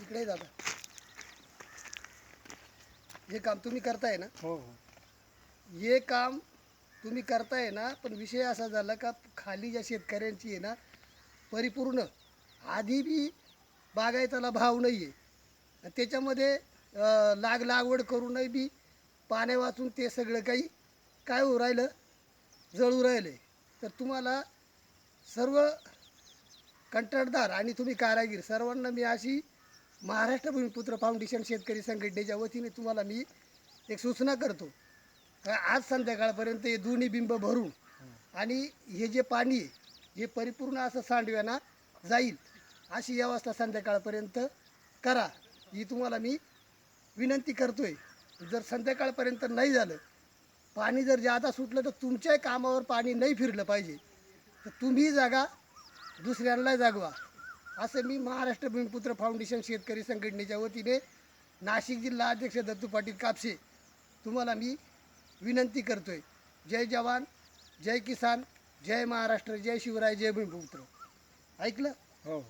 इकडे दादा. हे काम तुम्ही करताय ना? हो हो. हे काम तुम्ही करताय ना पण विषय असा झाला का खाली ज्या शेतकऱ्यांची आहे ना परिपूर्ण आधी बी बागायताला भाव नाही आहे त्याच्यामध्ये लाग लागवड करूनही बी पाण्या वाचून ते सगळं काही काय होऊ राहिलं? जळू राहिले तर तुम्हाला सर्व कंत्राटदार आणि तुम्ही कारागीर सर्वांना मी अशी महाराष्ट्र भूमिपुत्र फाउंडेशन शेतकरी संघटनेच्या वतीने तुम्हाला मी एक सूचना करतो. आज संध्याकाळपर्यंत हे दोन्ही बिंब भरून आणि हे जे पाणी हे परिपूर्ण असं सांडव्यांना जाईल अशी व्यवस्था संध्याकाळपर्यंत करा. ही तुम्हाला मी विनंती करतोय. जर संध्याकाळपर्यंत नाही झालं पाणी जर जादा सुटलं तर तुमच्याही कामावर पाणी नाही फिरलं पाहिजे. तर तुम्ही जागा दुसऱ्यांना जागवा. असं मी महाराष्ट्र भूमिपुत्र फाउंडेशन शेतकरी संघटनेच्या वतीने नाशिक जिल्हा अध्यक्ष दत्तू पाटील कापसे तुम्हाला मी विनंती करतो आहे जय जवान जय किसान जय महाराष्ट्र जय शिवराय जय भूमिपुत्र. ऐकलं? हो हो.